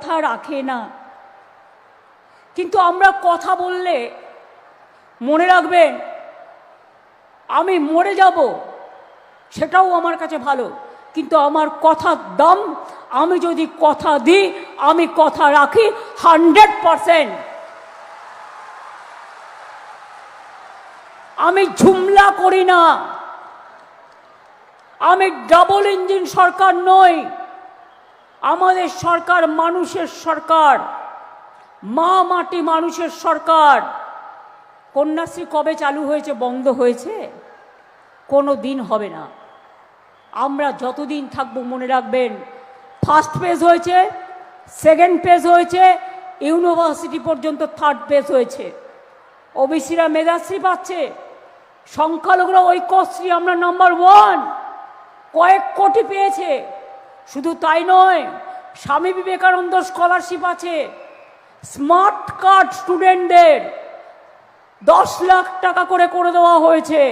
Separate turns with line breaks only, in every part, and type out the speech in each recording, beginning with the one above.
কথা রাখে না। কিন্তু আমরা কথা বললে মনে রাখবেন, আমি মরে যাব, সেটাও আমার কাছে ভালো। কিন্তু আমার কথার দাম, আমি যদি কথা দিই, আমি কথা রাখি হান্ড্রেড পারসেন্ট। আমি ঝুমলা করি না। আমি ডাবল ইঞ্জিন সরকার নই। আমাদের সরকার মানুষের সরকার। মা মাটি মানুষের সরকার। কন্যাশ্রী কবে চালু হয়েছে, বন্ধ হয়েছে? কোনো দিন হবে না। আমরা যতদিন থাকব, মনে রাখবেন ফার্স্ট পেজ হয়েছে সেকেন্ড পেজ হয়েছে ইউনিভার্সিটি পর্যন্ত থার্ড পেজ হয়েছে। ওবিসিরা মেধাশ্রী পাচ্ছে। সংখ্যালঘুরা ঐক্যশ্রী, আমরা নাম্বার ওয়ান কয়েক কোটি পেয়েছে। শুধু তাই নয়, স্বামী বিবেকানন্দ স্কলারশিপ আছে। স্মার্ট কার্ড স্টুডেন্টদের দশ লাখ টাকা করে করে দেওয়া হয়েছে।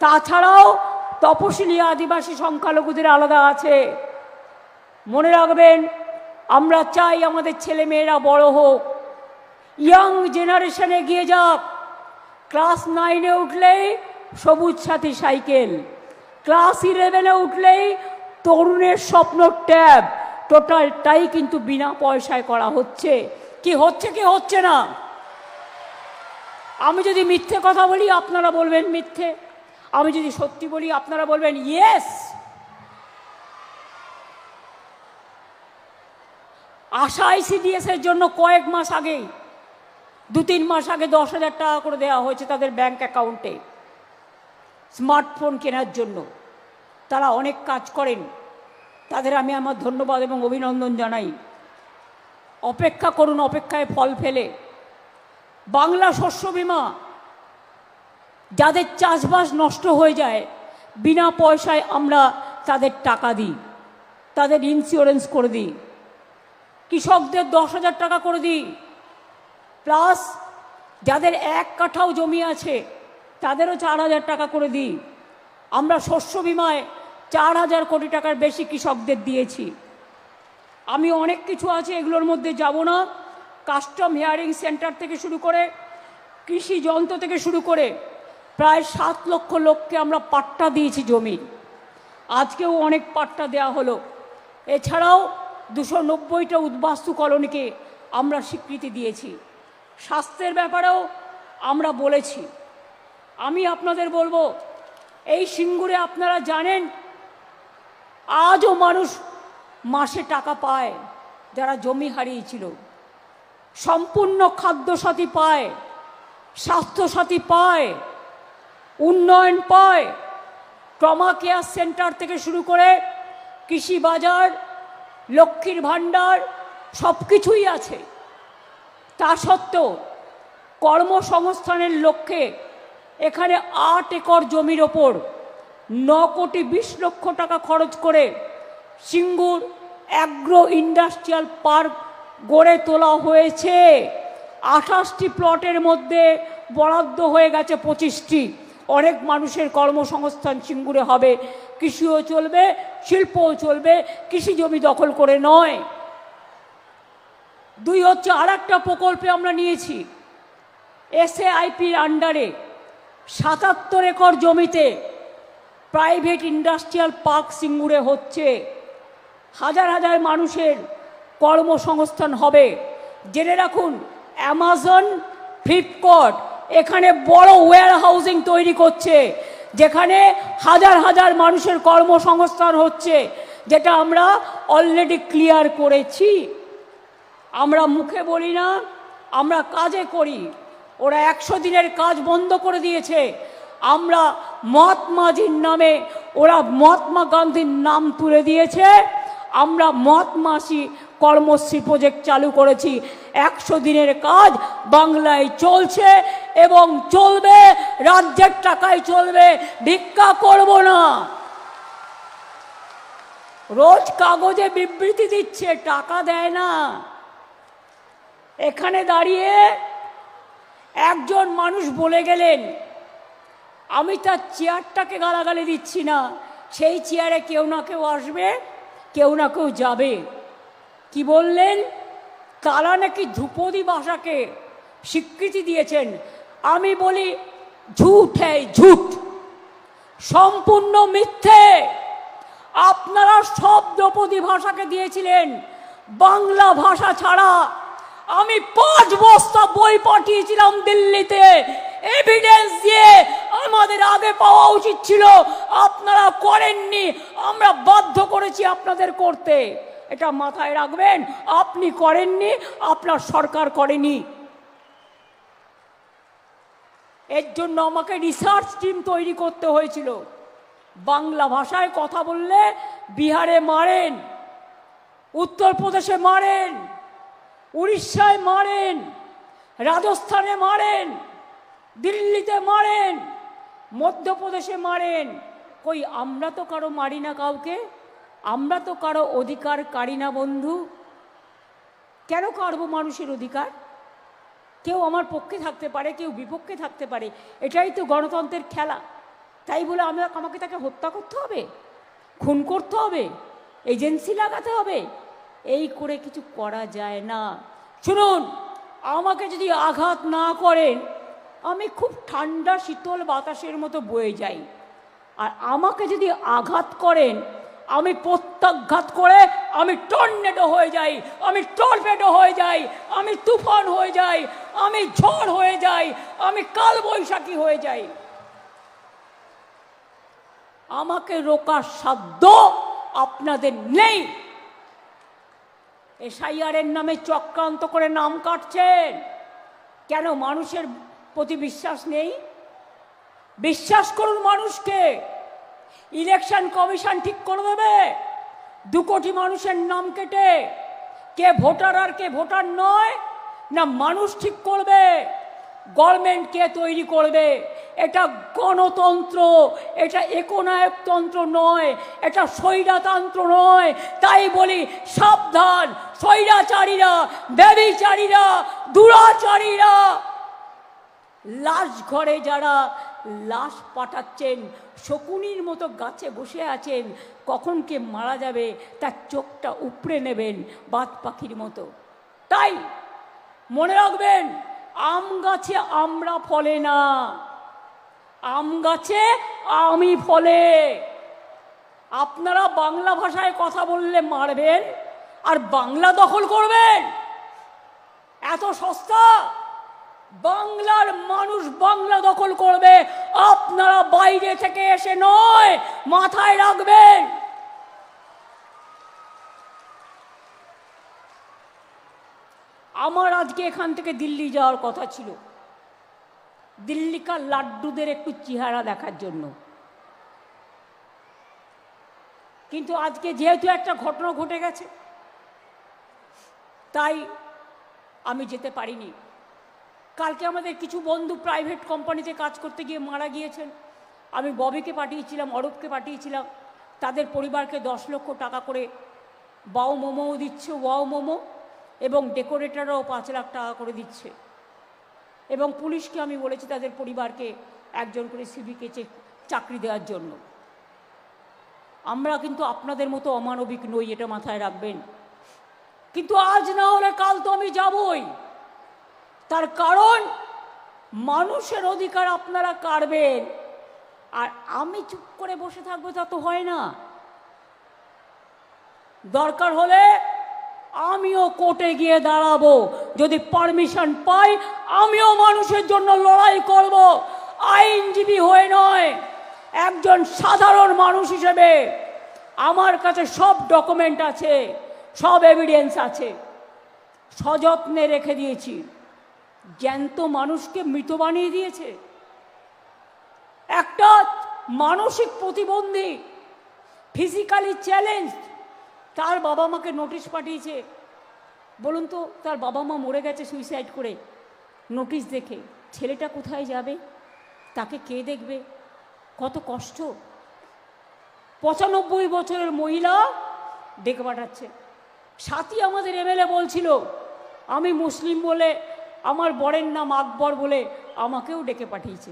তাছাড়াও তপশিলি আদিবাসী সংখ্যালঘুদের আলাদা আছে। মনে রাখবেন, আমরা চাই আমাদের ছেলে মেয়েরা বড় হোক। ইয়াং জেনারেশনে গিয়ে যাক। ক্লাস নাইনে উঠলেই সবুজ সাথী সাইকেল। ক্লাস ইলেভেনে উঠলেই তরুণের স্বপ্ন ট্যাব। টোটালটাই কিন্তু বিনা পয়সায় করা হচ্ছে। কি হচ্ছে কি হচ্ছে না? আমি যদি মিথ্যে কথা বলি, আপনারা বলবেন মিথ্যে। আমি যদি সত্যি বলি, আপনারা বলবেন ইয়েস আশা আইসিডিএস এর জন্য কয়েক মাস আগেই দু তিন মাস আগে দশ হাজার টাকা করে দেওয়া হয়েছে তাদের ব্যাংক অ্যাকাউন্টে স্মার্টফোন কেনার জন্য। তারা অনেক কাজ করেন। তাদের আমি আমার ধন্যবাদ এবং অভিনন্দন জানাই। অপেক্ষা করুন, অপেক্ষায় ফল ফেলে। বাংলা শস্য বিমা যাদের চাষবাস নষ্ট হয়ে যায়, বিনা পয়সায় আমরা তাদের টাকা দিই, তাদের ইন্স্যুরেন্স করে দিই। কৃষকদের দশ হাজার টাকা করে দিই। প্লাস যাদের এক কাঠাও জমি আছে, তাদেরও চার হাজার টাকা করে দিই। আমরা শস্য বিমায় চার হাজার কোটি টাকার বেশি কৃষকদের দিয়েছি। আমি অনেক কিছু আছে, এগুলোর মধ্যে যাব না। কাস্টম হেয়ারিং সেন্টার থেকে শুরু করে, কৃষি যন্ত্র থেকে শুরু করে প্রায় সাত লক্ষ লোককে আমরা পাট্টা দিয়েছি জমি। আজকেও অনেক পাট্টা দেওয়া হলো। এছাড়াও দুশো নব্বইটা উদ্বাস্তু কলোনিকে আমরা স্বীকৃতি দিয়েছি। স্বাস্থ্যের ব্যাপারেও আমরা বলেছি। আমি আপনাদের বলব, এই সিঙ্গুরে আপনারা জানেন আজও মানুষ মাসে টাকা পায় যারা জমি হারিয়েছিল। সম্পূর্ণ খাদ্যসাথী পায় স্বাস্থ্যসাথী পায়, উন্নয়ন পায়। ট্রমা কেয়ার সেন্টার থেকে শুরু করে কৃষি বাজার, লক্ষ্মীর ভাণ্ডার সব কিছুই আছে। তা সত্ত্বেও কর্মসংস্থানের লক্ষ্যে এখানে আট একর জমির ওপর ন কোটি বিশ লক্ষ টাকা খরচ করে সিঙ্গুর অ্যাগ্রো ইন্ডাস্ট্রিয়াল পার্ক গড়ে তোলা হয়েছে। আঠাশটি প্লটের মধ্যে বরাদ্দ হয়ে গেছে পঁচিশটি। অনেক মানুষের কর্মসংস্থান সিঙ্গুরে হবে। কৃষিও চলবে, শিল্পও চলবে, কৃষি জমি দখল করে নয়। দুই হচ্ছে আর একটা প্রকল্পে আমরা নিয়েছি। এসএ আইপির আন্ডারে সাতাত্তর একর জমিতে প্রাইভেট ইন্ডাস্ট্রিয়াল পার্ক সিঙ্গুরে হচ্ছে হাজার হাজার মানুষের কর্মসংস্থান হবে। জেনে রাখুন অ্যামাজন ফ্লিপকার্ট এখানে বড় ওয়্যার হাউজিং তৈরি করছে, যেখানে হাজার হাজার মানুষের কর্মসংস্থান হচ্ছে, যেটা আমরা অলরেডি ক্লিয়ার করেছি। আমরা মুখে বলি না, আমরা কাজে করি। ওরা একশো দিনের কাজ বন্ধ করে দিয়েছে। আমরা মহাত্মাজির নামে, ওরা মহাত্মা গান্ধীর নাম তুলে দিয়েছে। আমরা মহাত্মাসী কর্মশ্রী প্রজেক্ট চালু করেছি। একশো দিনের কাজ বাংলায় চলছে এবং চলবে, রাজ্যের টাকায় চলবে, ভিক্ষা করব না। রোজ কাগজে বিবৃতি দিচ্ছে, টাকা দেয় না। এখানে দাঁড়িয়ে একজন মানুষ বলে গেলেন আমি তার চেয়ারটাকে গালাগালি দিচ্ছি না। সেই চেয়ারে কেউ না কেউ আসবে, কেউ না কেউ যাবে। কি বললেন? তারা নাকি ধ্রুপদী ভাষাকে স্বীকৃতি দিয়েছেন। আমি বলি, ঝুট হ্যাঁ ঝুট। সম্পূর্ণ মিথ্যে। আপনারা সব দ্রৌপদী ভাষাকে দিয়েছিলেন। বাংলা ভাষা ছাড়া। আমি পাঁচ বস্তা বই পাঠিয়েছিলাম দিল্লিতে। এভিডেন্স দিয়ে আমাদের আগে পাওয়া উচিত ছিল, আপনারা করেননি, আমরা বাধ্য করেছি আপনাদের করতে। এটা মাথায় রাখবেন, আপনি করেননি, আপনার সরকার করেনি। এর জন্য আমাকে রিসার্চ টিম তৈরি করতে হয়েছিল। বাংলা ভাষায় কথা বললে বিহারে মারেন, উত্তরপ্রদেশে মারেন, উড়িষ্যায় মারেন, রাজস্থানে মারেন দিল্লিতে মারেন, মধ্যপ্রদেশে মারেন। কই, আমরা তো কারও মারি না কাউকে, আমরা তো কারও অধিকার কারি না, বন্ধু। কেন কারবো মানুষের অধিকার? কেউ আমার পক্ষে থাকতে পারে, কেউ বিপক্ষে থাকতে পারে। এটাই তো গণতন্ত্রের খেলা। তাই বলে আমি আমাকে তাকে হত্যা করতে হবে? খুন করতে হবে? এজেন্সি লাগাতে হবে? এই করে কিছু করা যায় না। শুনুন, আমাকে যদি আঘাত না করেন আমি খুব ঠান্ডা, শীতল বাতাসের মতো বয়ে যাই। আর আমাকে যদি আঘাত করেন, আমি প্রত্যাঘাত করে আমি টর্নেডো হয়ে যাই, আমি টর্পেডো হয়ে যাই, আমি তুফান হয়ে যাই, আমি ঝড় হয়ে যাই, আমি কালবৈশাখী হয়ে যাই। আমাকে রোকার সাধ্য আপনাদের নেই। এসআইআরের নামে চক্রান্ত করে নাম কাটছেন। কেন মানুষের প্রতি বিশ্বাস নেই। বিশ্বাস করুন মানুষকে। ইলেকশন কমিশন ঠিক করে দেবে। দু কোটি মানুষের নাম কেটে। কে ভোটার আর কে ভোটার নয়, না মানুষ ঠিক করবে। গভর্নমেন্ট কে তৈরি করবে। এটা গণতন্ত্র। এটা একনায়কতন্ত্র নয়। এটা স্বৈরাতন্ত্র নয়। তাই বলি সাবধান। স্বৈরাচারীরা, ব্যবিচারীরা, দুরাচারীরা। লাশ ঘরে যারা লাশ পাঠাচ্ছেন, শকুনির মতো গাছে বসে আছেন, কখন কে মারা যাবে, তার চোখটা উপড়ে নেবেন বাদ পাখির মতো। তাই মনে রাখবেন, আম গাছে আমরা ফলে না। আম গাছে আমি ফলে। আপনারা বাংলা ভাষায় কথা বললে মারবেন আর বাংলা দখল করবেন। এত সস্তা। বাংলার মানুষ বাংলা দখল করবে। আপনারা বাইরে থেকে এসে নয়, মাথায় রাখবেন। আমার আজকে এখান থেকে দিল্লি যাওয়ার কথা ছিল। দিল্লিকার লাড্ডুদের একটু চেহারা দেখার জন্য। কিন্তু আজকে যেহেতু একটা ঘটনা ঘটে গেছে, তাই আমি যেতে পারিনি। কালকে আমাদের কিছু বন্ধু প্রাইভেট কোম্পানিতে কাজ করতে গিয়ে মারা গিয়েছেন। আমি ববিকে পাঠিয়েছিলাম, অরূপকে পাঠিয়েছিলাম। তাদের পরিবারকে দশ লক্ষ টাকা করে বাউ মোমোও দিচ্ছে, ওয়াও মোমো, এবং ডেকোরেটররাও পাঁচ লাখ টাকা করে দিচ্ছে। এবং পুলিশকে আমি বলেছি তাদের পরিবারকে একজন করে সিভিকে চাকরি দেওয়ার জন্য। আমরা কিন্তু আপনাদের মতো অমানবিক নই, এটা মাথায় রাখবেন। কিন্তু আজ না হলে কাল তো আমি যাবই। তার কারণ, মানুষের অধিকার আপনারা কাড়বেন। আর আমি চুপ করে বসে থাকব, তা তো হয় না। দরকার হলে আমিও কোর্টে গিয়ে দাঁড়াবো। যদি পারমিশন পাই, আমিও মানুষের জন্য লড়াই করব। আইনজীবী হয়ে নয়, একজন সাধারণ মানুষ হিসেবে আমার কাছে সব ডকুমেন্ট আছে, সব এভিডেন্স আছে। সযত্নে রেখে দিয়েছি। জ্যান্ত মানুষকে মৃত বানিয়ে দিয়েছে। একটা মানসিক প্রতিবন্ধী ফিজিক্যালি চ্যালেঞ্জ তার বাবা মাকে নোটিশ পাঠিয়েছে। বলুন তো, তার বাবা মা মরে গেছে সুইসাইড করে। নোটিশ দেখে, ছেলেটা কোথায় যাবে? তাকে কে দেখবে? কত কষ্ট। পঁচানব্বই বছরের মহিলা ডেকে পাঠাচ্ছে। সাথী আমাদের এমএলএ বলছিল, আমি মুসলিম বলে আমার বরের নাম আকবর বলে আমাকেও ডেকে পাঠিয়েছে।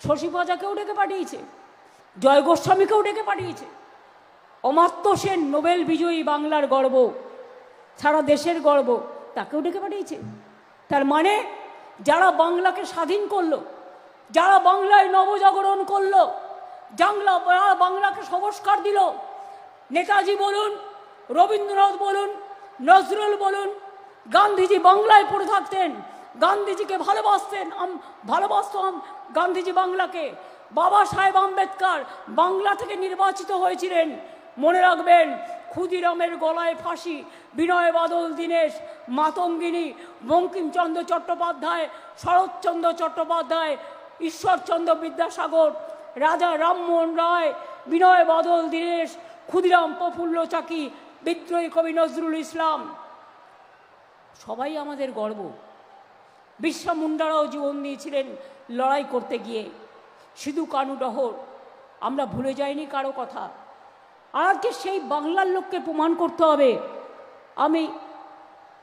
শশী পাজাকেও ডেকে পাঠিয়েছে। জয় গোস্বামীকেও ডেকে পাঠিয়েছে। অমাত্য সেন নোবেল বিজয়ী বাংলার গর্ব, সারা দেশের গর্ব, তাকেও ডেকে পাঠিয়েছে। তার মানে যারা বাংলাকে স্বাধীন করল, যারা বাংলায় নবজাগরণ করল, জাংলা বাংলাকে সংস্কার দিল, নেতাজি বলুন, রবীন্দ্রনাথ বলুন, নজরুল বলুন গান্ধীজি বাংলায় পড়ে থাকতেন। গান্ধীজিকে ভালোবাসতেন ভালোবাসতাম গান্ধীজি বাংলাকে। বাবা সাহেব আম্বেদকর বাংলা থেকে নির্বাচিত হয়েছিলেন। মনে রাখবেন, ক্ষুদিরামের গলায় ফাঁসি, বিনয় বাদল, দীনেশ, মাতঙ্গিনী, বঙ্কিমচন্দ্র চট্টোপাধ্যায়, শরৎচন্দ্র চট্টোপাধ্যায়, ঈশ্বরচন্দ্র বিদ্যাসাগর, রাজা রামমোহন রায়, বিনয় বাদল, দীনেশ, ক্ষুদিরাম প্রফুল্ল চাকি, বিদ্রোহী কবি নজরুল ইসলাম। সবাই আমাদের গর্ব। বিশ্বা মুন্ডারাও জীবন দিয়েছিলেন লড়াই করতে গিয়ে। সিধু কানু ডহর, আমরা ভুলে যাইনি কারও কথা। আজকে সেই বাংলার লোককে প্রমাণ করতে হবে, আমি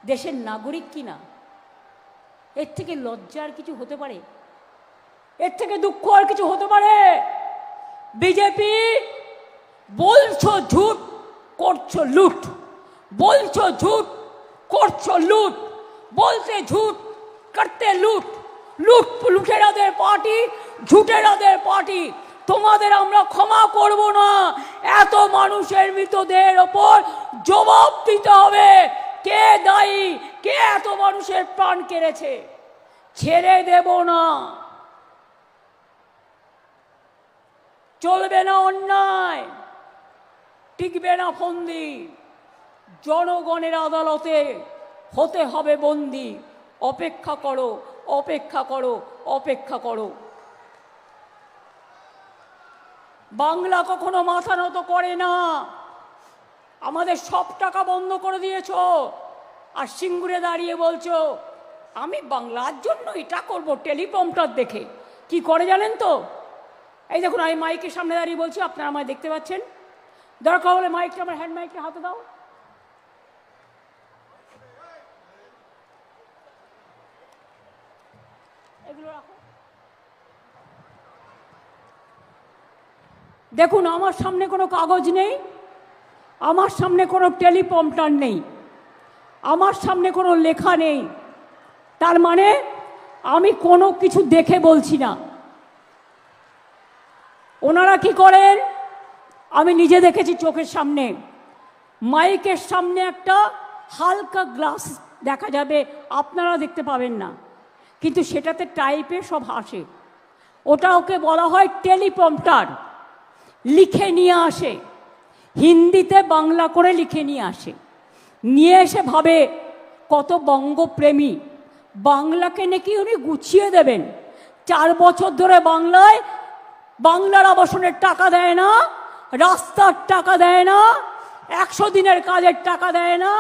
দেশের নাগরিক কিনা এর থেকে লজ্জার কিছু হতে পারে? এর থেকে দুঃখ আর কিছু হতে পারে? বিজেপি বলছো ঝুট, করছ লুট। বলছো ঝুট করছ লুট। বলতে ঝুট, করতে লুট। লুট লুটেরাদের পার্টি, ঝুটেরাদের পার্টি। তোমাদের আমরা ক্ষমা করব না। এত মানুষের মৃতদেহের ওপর জবাব দিতে হবে। কে দায়ী? কে এত মানুষের প্রাণ কেড়েছে? ছেড়ে দেব না। চলবে না অন্যায়। টিকবে না ফন্দি। জনগণের আদালতে হতে হবে বন্দি। অপেক্ষা করো অপেক্ষা করো অপেক্ষা করো। বাংলা কখনো মাথা নত করে না। আমাদের সব টাকা বন্ধ করে দিয়েছ। আর সিঙ্গুরে দাঁড়িয়ে বলছো, আমি বাংলার জন্য এটা করব টেলিপম্পটার দেখে। কি করে জানেন তো? এই দেখুন, আমি মাইকের সামনে দাঁড়িয়ে বলছি, আপনারা আমায় দেখতে পাচ্ছেন? দরকার হলে মাইকটা আমার হ্যান্ড মাইকটা হাতে দাও। এগুলো রাখো। দেখুন, আমার সামনে কোনো কাগজ নেই, আমার সামনে কোনো টেলিপম্পটার নেই, আমার সামনে কোনো লেখা নেই। তার মানে আমি কোনো কিছু দেখে বলছি না। ওনারা কি করেন? আমি নিজে দেখেছি চোখের সামনে। মাইকের সামনে একটা হালকা গ্লাস দেখা যাবে, আপনারা দেখতে পাবেন না। কিন্তু সেটাতে টাইপে সব আসে। ওটা ওকে বলা হয় টেলিপম্পটার লিখে নিয়ে আসে। হিন্দিতে বাংলা করে লিখে নিয়ে আসে। নিয়ে এসে ভাবে, কত বঙ্গপ্রেমী। বাংলাকে নাকি উনি গুছিয়ে দেবেন। চার বছর ধরে বাংলায় বাংলার আবাসনের টাকা দেয় না, রাস্তার টাকা দেয় না, একশো দিনের কাজের টাকা দেয় না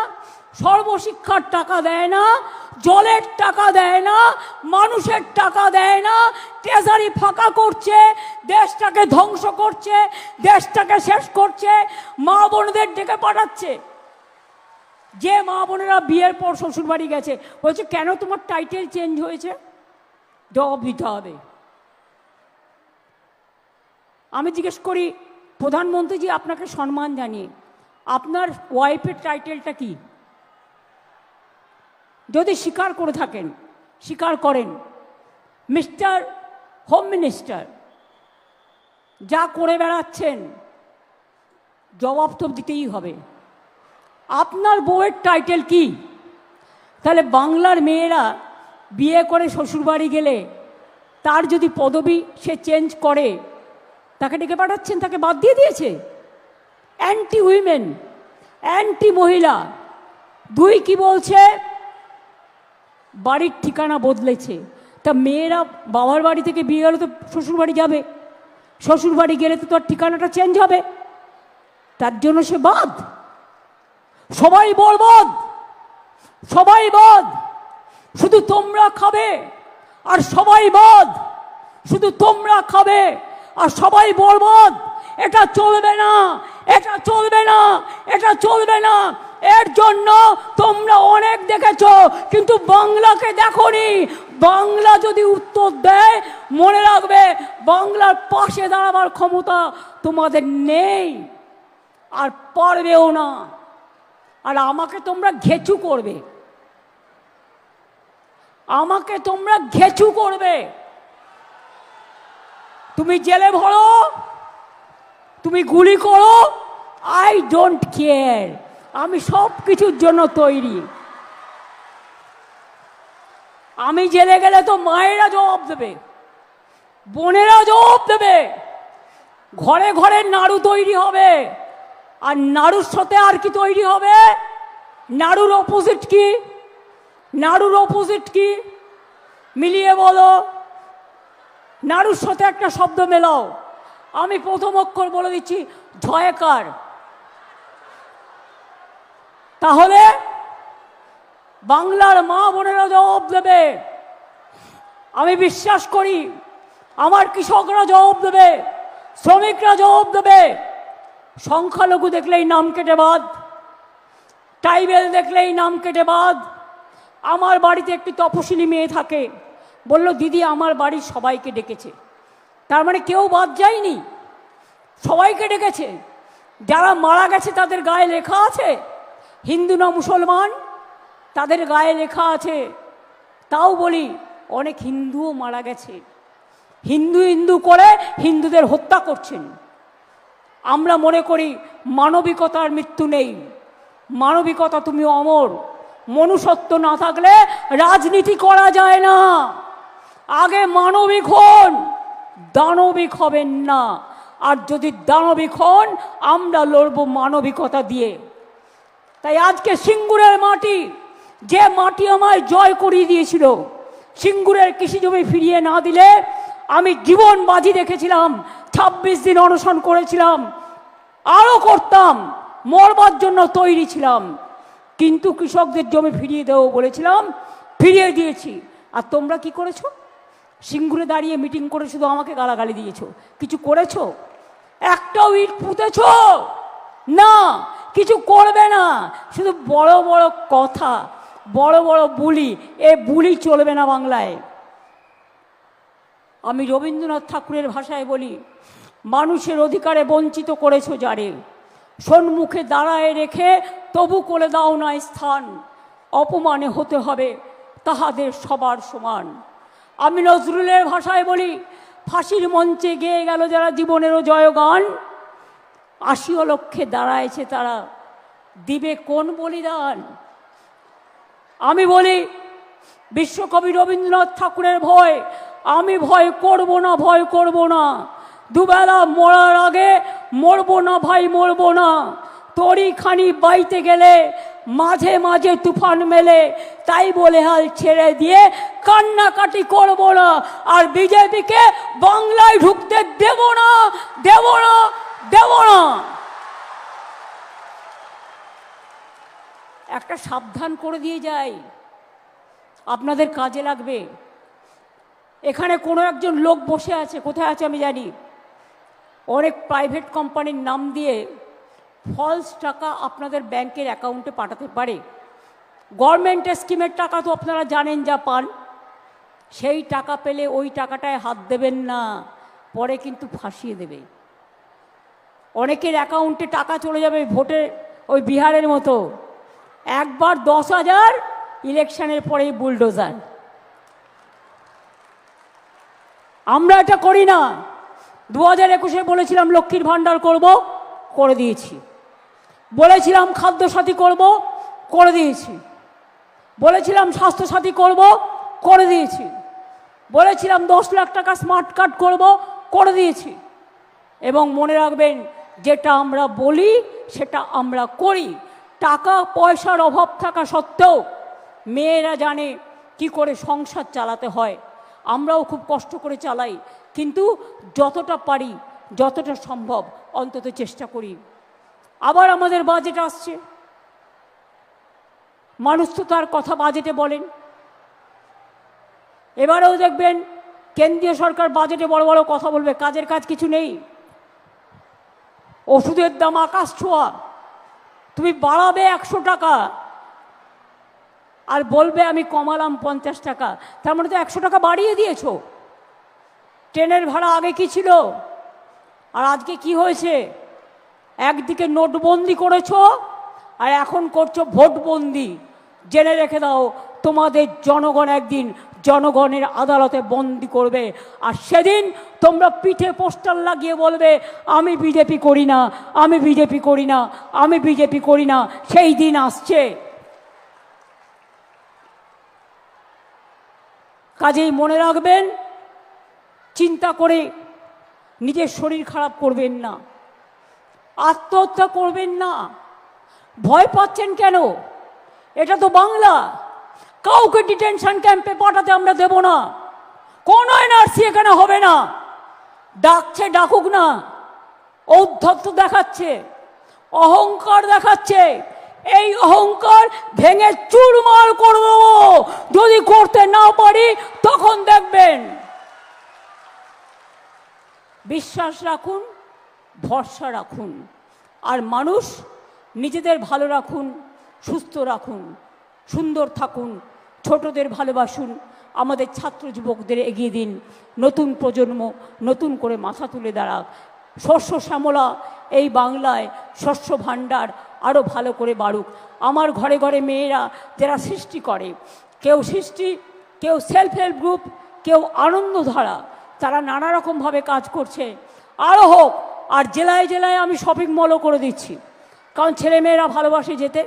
সর্বশিক্ষার টাকা দেয় না, জলের টাকা দেয় না, মানুষের টাকা দেয় না ট্রেজারি ফাঁকা করছে, দেশটাকে ধ্বংস করছে, দেশটাকে শেষ করছে, মা বোনদের ডেকে পাঠাচ্ছে। যে মা বোনেরা বিয়ের পর শ্বশুরবাড়ি গেছে, বলছে, কেন তোমার টাইটেল চেঞ্জ হয়েছে? জবাব দিতে হবে আমি জিজ্ঞেস করি, প্রধানমন্ত্রীজি, আপনাকে সম্মান জানিয়ে, আপনার ওয়াইফের টাইটেলটা কি? যদি স্বীকার করে থাকেন স্বীকার করেন। মিস্টার, হোম মিনিস্টার, যা করে বেড়াচ্ছেন, জবাব তো দিতেই হবে। আপনার বউয়ের টাইটেল কি? তাহলে বাংলার মেয়েরা বিয়ে করে শ্বশুরবাড়ি গেলে তার যদি পদবি সে চেঞ্জ করে, তাকে ডেকে পাঠাচ্ছেন, তাকে বাদ দিয়ে দিয়েছে? অ্যান্টি উইমেন অ্যান্টি মহিলা দুই কি বলছে? বাড়ির ঠিকানা বদলেছে। তা মেয়েরা বাবার বাড়ি থেকে বিয়ে গেলে তো শ্বশুর বাড়ি যাবে। শ্বশুর বাড়ি গেলে তো তার ঠিকানাটা চেঞ্জ হবে। তার জন্য সে বাদ। সবাই বলবদ সবাই বদ শুধু তোমরা খাবে আর সবাই বদ শুধু তোমরা খাবে আর সবাই বলবদ এটা চলবে না, এটা চলবে না, এটা চলবে না। এর জন্য তোমরা অনেক দেখেছ, কিন্তু বাংলাকে দেখনি। বাংলা যদি উত্তর দেয়, মনে রাখবে বাংলার পাশে দাঁড়াবার ক্ষমতা তোমাদের নেই, আর পারবেও না। আর আমাকে তোমরা ঘেচু করবে। আমাকে তোমরা ঘেচু করবে। তুমি জেলে ভরো, তুমি গুলি করো, আই ডোন্ট কেয়ার। আমি সব কিছুর জন্য তৈরি। আমি জেলে গেলে তো মায়েরা জবাব দেবে, বোনেরা জবাব দেবে। ঘরে ঘরে নাড়ু তৈরি হবে, আর নাড়ুর সাথে আর কি তৈরি হবে? নাড়ুর অপোজিট কি? নাড়ুর অপোজিট কি? মিলিয়ে বলো। নাড়ুর সাথে একটা শব্দ মেলাও। আমি প্রথম অক্ষর বলে দিচ্ছি, ঝয়কার। তাহলে বাংলার মা বোনেরা জবাব দেবে। আমি বিশ্বাস করি, আমার কৃষকরা জবাব দেবে, শ্রমিকরা জবাব দেবে। সংখ্যালঘু দেখলেই নাম কেটে বাদ, ট্রাইবেল দেখলেই নাম কেটে বাদ। আমার বাড়িতে একটি তপশিলি মেয়ে থাকে, বলল, দিদি, আমার বাড়ির সবাইকে ডেকেছে। তার মানে কেউ বাদ যায়নি, সবাইকে ডেকেছে। যারা মারা গেছে, তাদের গায়ে লেখা আছে? হিন্দু না মুসলমান? তাদের গায়ে লেখা আছে। তাও বলি, অনেক হিন্দুও মারা গেছে। হিন্দু হিন্দু করে হিন্দুদের হত্যা করছেন। আমরা মনে করি, মানবিকতার মৃত্যু নেই। মানবিকতা তুমি অমর। মনুষ্যত্ব না থাকলে রাজনীতি করা যায় না। আগে মানবিক হন, দানবিক হবেন না। আর যদি দানবিক হন, আমরা লড়ব মানবিকতা দিয়ে। তাই আজকে সিঙ্গুরের মাটি, যে মাটি আমায় জয় করিয়ে দিয়েছিল, সিঙ্গুরের কৃষি জমি ফিরিয়ে না দিলে আমি জীবন বাজি রেখেছিলাম, ছাব্বিশ দিন অনশন করেছিলাম, আরও করতাম, মরবার জন্য তৈরি ছিলাম। কিন্তু কৃষকদের জমি ফিরিয়ে দেবো বলেছিলাম, ফিরিয়ে দিয়েছি। আর তোমরা কি করেছ? সিঙ্গুরে দাঁড়িয়ে মিটিং করে শুধু আমাকে গালাগালি দিয়েছ। কিছু করেছ? একটাও ইট পুঁতেছ? না কিছু করবে না। শুধু বড় বড় কথা, বড় বড় বুলি, এ বুলি চলবে না বাংলায়। আমি রবীন্দ্রনাথ ঠাকুরের ভাষায় বলি, মানুষের অধিকারে বঞ্চিত করেছ যারে, সন্মুখে দাঁড়ায় রেখে তবু করে দাও না স্থান, অপমানে হতে হবে তাহাদের সবার সমান। আমি নজরুলের ভাষায় বলি, ফাঁসির মঞ্চে গেয়ে গেল যারা জীবনেরও জয়গান আশিও লক্ষ্যে দাঁড়ায়ছে তারা। দিবে কোন বলিদান? আমি বলি, বিশ্বকবি রবীন্দ্রনাথ ঠাকুরের ভয়। আমি ভয় করব না, ভয় করব না। দুবেলা মরার আগে মরবো না ভাই, মরবো না। তরি খানি বাইতে গেলে মাঝে মাঝে তুফান মেলে। তাই বলে হাল ছেড়ে দিয়ে কান্নাকাটি করব না। আর বিজেপিকে বাংলায় ঢুকতে দেব না দেব না। দেব না একটা সাবধান করে দিয়ে যাই। আপনাদের কাজে লাগবে। এখানে কোনো একজন লোক বসে আছে, কোথায় আছে আমি জানি। অনেক প্রাইভেট কোম্পানির নাম দিয়ে ফলস টাকা আপনাদের ব্যাংকের অ্যাকাউন্টে পাঠাতে পারে। গভর্নমেন্টের স্কিমের টাকা তো আপনারা জানেন যা পান। সেই টাকা পেলে ওই টাকাটায় হাত দেবেন না, পরে কিন্তু ফাঁসিয়ে দেবে। অনেকের অ্যাকাউন্টে টাকা চলে যাবে ভোটে ওই বিহারের মতো। একবার দশ হাজার ইলেকশনের পরেই বুলডোজার। আমরা এটা করি না। দু হাজার একুশে বলেছিলাম লক্ষ্মীর ভাণ্ডার করব, করে দিয়েছি। বলেছিলাম খাদ্যসাথী করব, করে দিয়েছি। বলেছিলাম স্বাস্থ্যসাথী করব, করে দিয়েছি। বলেছিলাম দশ লাখ টাকা স্মার্ট কার্ড করব, করে দিয়েছি। এবং মনে রাখবেন যেটা আমরা বলি, সেটা আমরা করি। টাকা, পয়সার অভাব থাকা সত্ত্বেও মেয়েরা জানে কি করে সংসার চালাতে হয়। আমরাও খুব কষ্ট করে চালাই। কিন্তু যতটা পারি, যতটা সম্ভব অন্তত চেষ্টা করি। আবার আমাদের বাজেট আসছে। মানুষ তো তার কথা বাজেটে বলেন। এবারেও দেখবেন কেন্দ্রীয় সরকার বাজেটে বড় বড় কথা বলবে। কাজের কাজ কিছু নেই। ওষুধের দাম আকাশ ছোঁয়া। তুমি বাড়াবে একশো টাকা। আর বলবে আমি কমালাম পঞ্চাশ টাকা। তার মানে তো একশো টাকা বাড়িয়ে দিয়েছ। ট্রেনের ভাড়া আগে কি ছিল? আর আজকে কি হয়েছে? একদিকে নোটবন্দি করেছ আর এখন করছ ভোটবন্দি। জেনে রেখে দাও, তোমাদের জনগণ একদিন জনগণের আদালতে বন্দি করবে। আর সেদিন তোমরা পিঠে পোস্টার লাগিয়ে বলবে, আমি বিজেপি করি না, আমি বিজেপি করি না, আমি বিজেপি করি না। সেই দিন আসছে। কাজেই মনে রাখবেন, চিন্তা করে নিজের শরীর খারাপ করবেন না। আত্মহত্যা করবেন না। ভয় পাচ্ছেন কেন? এটা তো বাংলা। কাউকে ডিটেনশন ক্যাম্পে পাঠাতে আমরা দেব না। কোনো এনআরসি এখানে হবে না। ডাকছে, ডাকুক না। ঔদ্ধত্য দেখাচ্ছে, অহংকার দেখাচ্ছে। এই অহংকার ভেঙে চুরমার করে দেবো। যদি করতে না পারি, তখন দেখবেন। বিশ্বাস রাখুন, ভরসা রাখুন। আর মানুষ নিজেদের ভালো রাখুন, সুস্থ রাখুন, সুন্দর থাকুন। ছোটদের ভালোবাসুন। আমাদের ছাত্র যুবকদের এগিয়ে দিন। নতুন প্রজন্ম নতুন করে মাথা তুলে দাঁড়াক। শস্য শ্যামলা, এই বাংলায় শস্য ভাণ্ডার আরও ভালো করে বাড়ুক। আমার ঘরে ঘরে মেয়েরা যারা সৃষ্টি করে, কেউ সৃষ্টি, কেউ সেলফ হেল্প গ্রুপ কেউ আনন্দধারা, তারা নানা রকমভাবে কাজ করছে। আরও হোক, আর জেলায় জেলায় আমি শপিং মলও করে দিচ্ছি। কারণ ছেলেমেয়েরা ভালোবাসে যেতে,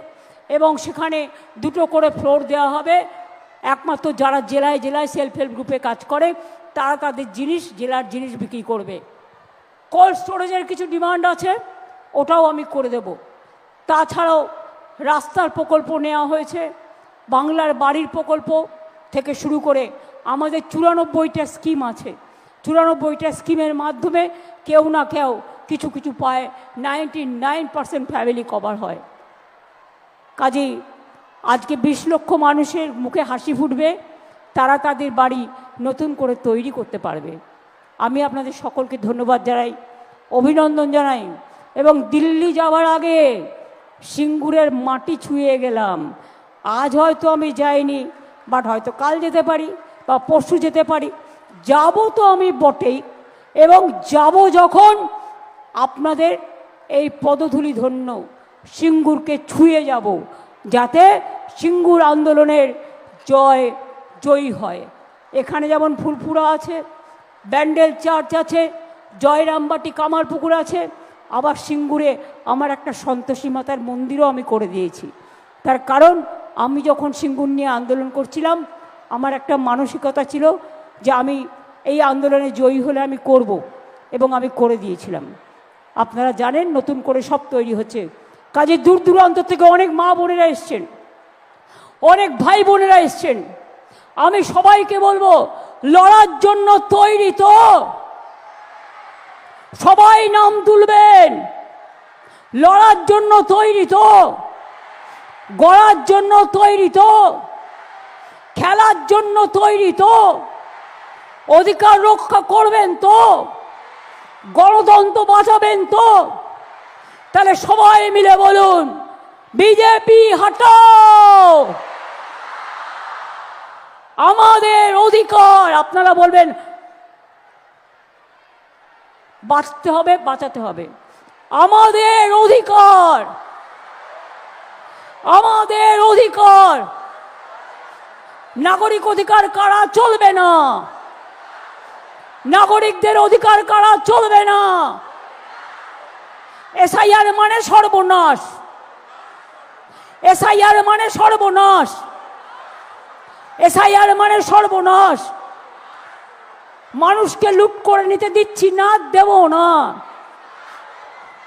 এবং সেখানে দুটো করে ফ্লোর দেওয়া হবে। একমাত্র যারা জেলায় জেলায় সেলফ হেল্প গ্রুপে কাজ করে, তারা তাদের জিনিস, জেলার জিনিস বিক্রি করবে। কোল্ড স্টোরেজের কিছু ডিমান্ড আছে, ওটাও আমি করে দেব। তাছাড়াও রাস্তার প্রকল্প নেওয়া হয়েছে, বাংলার বাড়ির প্রকল্প থেকে শুরু করে আমাদের চুরানব্বইটা স্কিম আছে। চুরানব্বইটা স্কিমের মাধ্যমে কেউ না কেউ কিছু কিছু পায় ninety nine percent family cover হয়। কাজেই আজকে বিশ লক্ষ মানুষের মুখে হাসি ফুটবে, তারা তাদের বাড়ি নতুন করে তৈরি করতে পারবে। আমি আপনাদের সকলকে ধন্যবাদ জানাই, অভিনন্দন জানাই, এবং দিল্লি যাওয়ার আগে সিঙ্গুরের মাটি ছুঁয়ে গেলাম। আজ হয়তো আমি যাইনি, বাট হয়তো কাল যেতে পারি বা পরশু যেতে পারি। যাব তো আমি বটেই, এবং যাব যখন আপনাদের এই পদধূলি ধন্য সিঙ্গুরকে ছুঁয়ে যাব। যাতে সিঙ্গুর আন্দোলনের জয় জয়ী হয়। এখানে যেমন ফুলপুরা আছে, ব্যান্ডেল চার্চ আছে, জয়রামবাটি কামারপুকুর আছে, আবার সিঙ্গুরে আমার একটা সন্তোষী মাতার মন্দিরও আমি করে দিয়েছি। তার কারণ, আমি যখন সিঙ্গুর নিয়ে আন্দোলন করছিলাম, আমার একটা মানসিকতা ছিল যে আমি এই আন্দোলনে জয়ী হলে আমি করব এবং আমি করে দিয়েছিলাম। আপনারা জানেন, নতুন করে সব তৈরি হচ্ছে কাজে দূর দূরান্ত থেকে অনেক মা বোনেরা এসছেন। অনেক ভাই বোনেরা এসছেন। আমি সবাইকে বলব, লড়ার জন্য তৈরি তো। সবাই নাম তুলবেন। লড়ার জন্য তৈরি তো। গড়ার জন্য তৈরি তো। খেলার জন্য তৈরি তো। অধিকার রক্ষা করবেন তো। গণতন্ত্র বাঁচাবেন তো। তাহলে সবাই মিলে বলুন বিজেপি হটাও। আমাদের অধিকার, আপনারা বলবেন, বাঁচতে হবে, বাঁচাতে হবে। আমাদের অধিকার আমাদের অধিকার। নাগরিক অধিকার কারা চলবে না? নাগরিকদের অধিকার কারা চলবে না? এসআইআর মানে সর্বনাশ। এসআইআর মানে সর্বনাশ। এসআইআর মানে সর্বনাশ। মানুষকে লুট করে নিতে দিচ্ছি না, দেব না।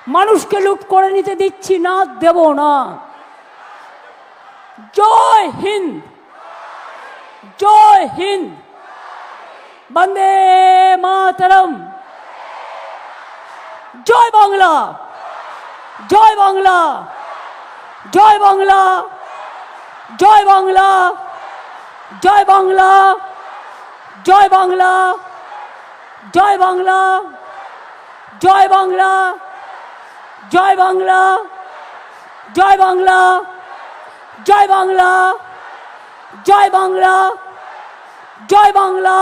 মানুষকে লুট করে নিতে দিচ্ছি না, দেব না। জয় হিন্দ। জয় হিন্দ। বন্দে মাতরম। জয় বাংলা। জয় বাংলা জয় বাংলা জয় বাংলা জয় বাংলা জয় বাংলা জয় বাংলা জয় বাংলা জয় বাংলা জয় বাংলা জয় বাংলা জয় বাংলা জয় বাংলা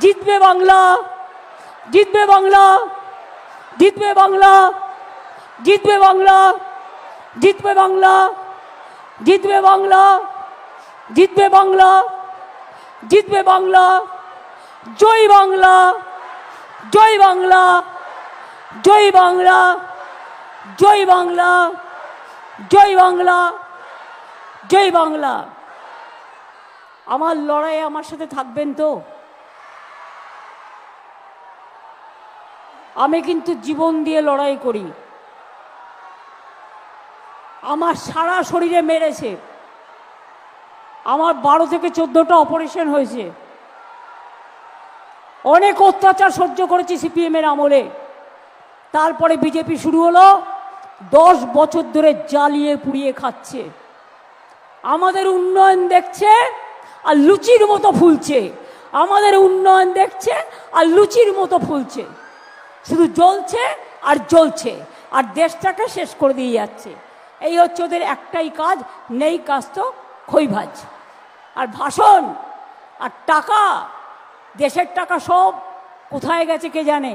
জিতবে বাংলা জিতবে বাংলা জিতবে বাংলা জিতবে বাংলা জিতবে বাংলা জিতবে বাংলা জিতবে বাংলা জিতবে বাংলা, জয় বাংলা জয় বাংলা জয় বাংলা জয় বাংলা জয় বাংলা জয় বাংলা। আমার লড়াই আমার সাথে থাকবেন তো? আমি কিন্তু জীবন দিয়ে লড়াই করি। আমার সারা শরীরে মেরেছে। আমার বারো থেকে চোদ্দোটা অপারেশন হয়েছে। অনেক অত্যাচার সহ্য করেছি সিপিএমের আমলে। তারপরে বিজেপি শুরু হলো, দশ বছর ধরে জ্বালিয়ে পুড়িয়ে খাচ্ছে। আমাদের উন্নয়ন দেখছে আর লুচির মতো ফুলছে। আমাদের উন্নয়ন দেখছে আর লুচির মতো ফুলছে। শুধু জ্বলছে আর জ্বলছে। আর দেশটাকে শেষ করে দিয়ে যাচ্ছে। এই হচ্ছে ওদের একটাই কাজ, নেই কাজ তো খৈভাজ আর ভাষণ, আর টাকা, দেশের টাকা সব কোথায় গেছে কে জানে?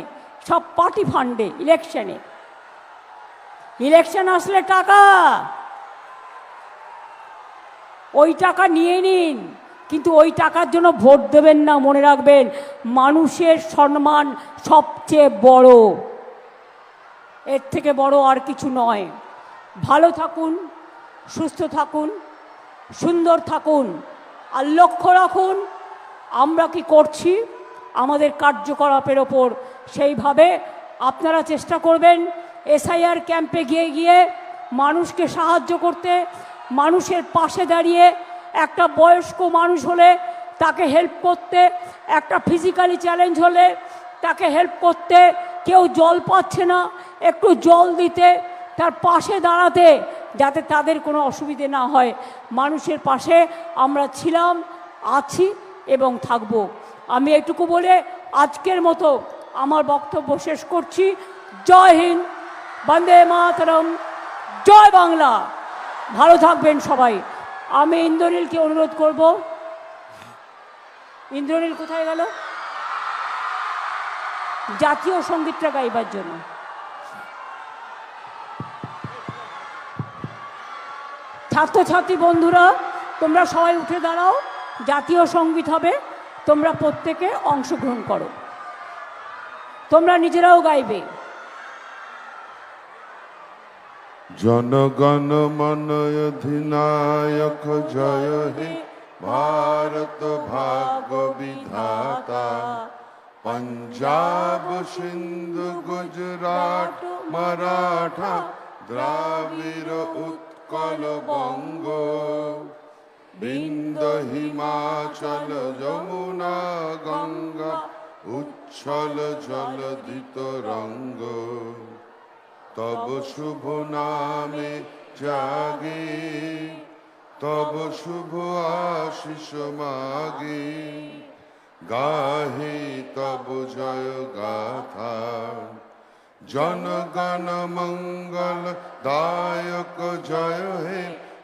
সব পার্টি ফান্ডে, ইলেকশনে। ইলেকশন আসলে টাকা। ওই টাকা নিয়ে নিন, কিন্তু ওই টাকার জন্য ভোট দেবেন না, মনে রাখবেন। মানুষের সম্মান সবচেয়ে বড়। এর থেকে বড় আর কিছু নয়। ভালো থাকুন, সুস্থ থাকুন, সুন্দর থাকুন আর লক্ষ্য রাখুন, আমরা কি করছি? আমাদের কার্যকলাপের ওপর। সেইভাবে আপনারা চেষ্টা করবেন এসআইআর ক্যাম্পে গিয়ে গিয়ে মানুষকে সাহায্য করতে, মানুষের পাশে দাঁড়িয়ে একটা বয়স্ক মানুষ হলে তাকে হেল্প করতে, একটা ফিজিক্যালি চ্যালেঞ্জ হলে তাকে হেল্প করতে, কেউ জল পাচ্ছে না, একটু জল দিতে তার পাশে দাঁড়াতে যাতে তাদের কোনো অসুবিধে না হয়। মানুষের পাশে আমরা ছিলাম, আছি এবং থাকব। আমি এটুকু বলে আজকের মতো আমার বক্তব্য শেষ করছি। জয় হিন্দ, বন্দে মাতরম, জয় বাংলা। ভালো থাকবেন সবাই। আমি ইন্দ্রনীলকে অনুরোধ করব। ইন্দ্রনীল কোথায় গেল? জাতীয় সঙ্গীতটা গাইবার জন্য। ছাত্রছাত্রী বন্ধুরা, তোমরা সবাই উঠে দাঁড়াও, জাতীয় সংগীত হবে, তোমরা প্রত্যেকে অংশগ্রহণ করো। তোমরা নিজেরাও গাইবে।
জনগণ মন অধিনায়ক জয় হে, ভারত ভাগ্য বিধাতা। পঞ্জাব, সিন্ধু, গুজরাট, মারাঠা, দ্রাবিড় উৎকল বঙ্গ বিন্দ হিমাচল যমুনা গঙ্গা, উচ্ছল জলদিত রঙ্গ। তব শুভ নামে জাগে, তব শুভ আশিস মাগে। গাহে তব জয় গাথা। জনগণ মঙ্গল দায়ক জয় হে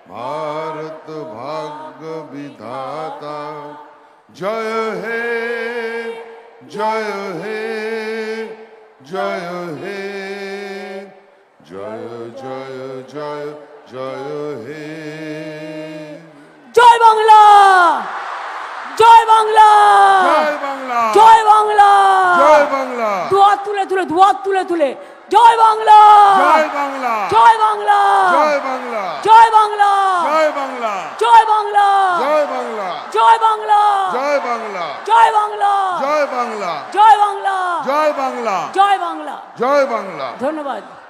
ভারত ভাগ্য বিধাতা জয় হে জয় হে জয় হে জয় জয় জয় জয় হে
জয় বাংলা! জয় বাংলা!
জয় বাংলা!
জয় বাংলা!
জয় বাংলা!
দুয়ার তুলে তুলে দুয়ার তুলে তুলে জয় বাংলা
জয় বাংলা
জয় বাংলা
জয় বাংলা
জয় বাংলা
জয় বাংলা
জয় বাংলা
জয় বাংলা
জয় বাংলা
জয় বাংলা
জয় বাংলা
জয় বাংলা
জয় বাংলা
জয় বাংলা
জয় বাংলা
জয় বাংলা
ধন্যবাদ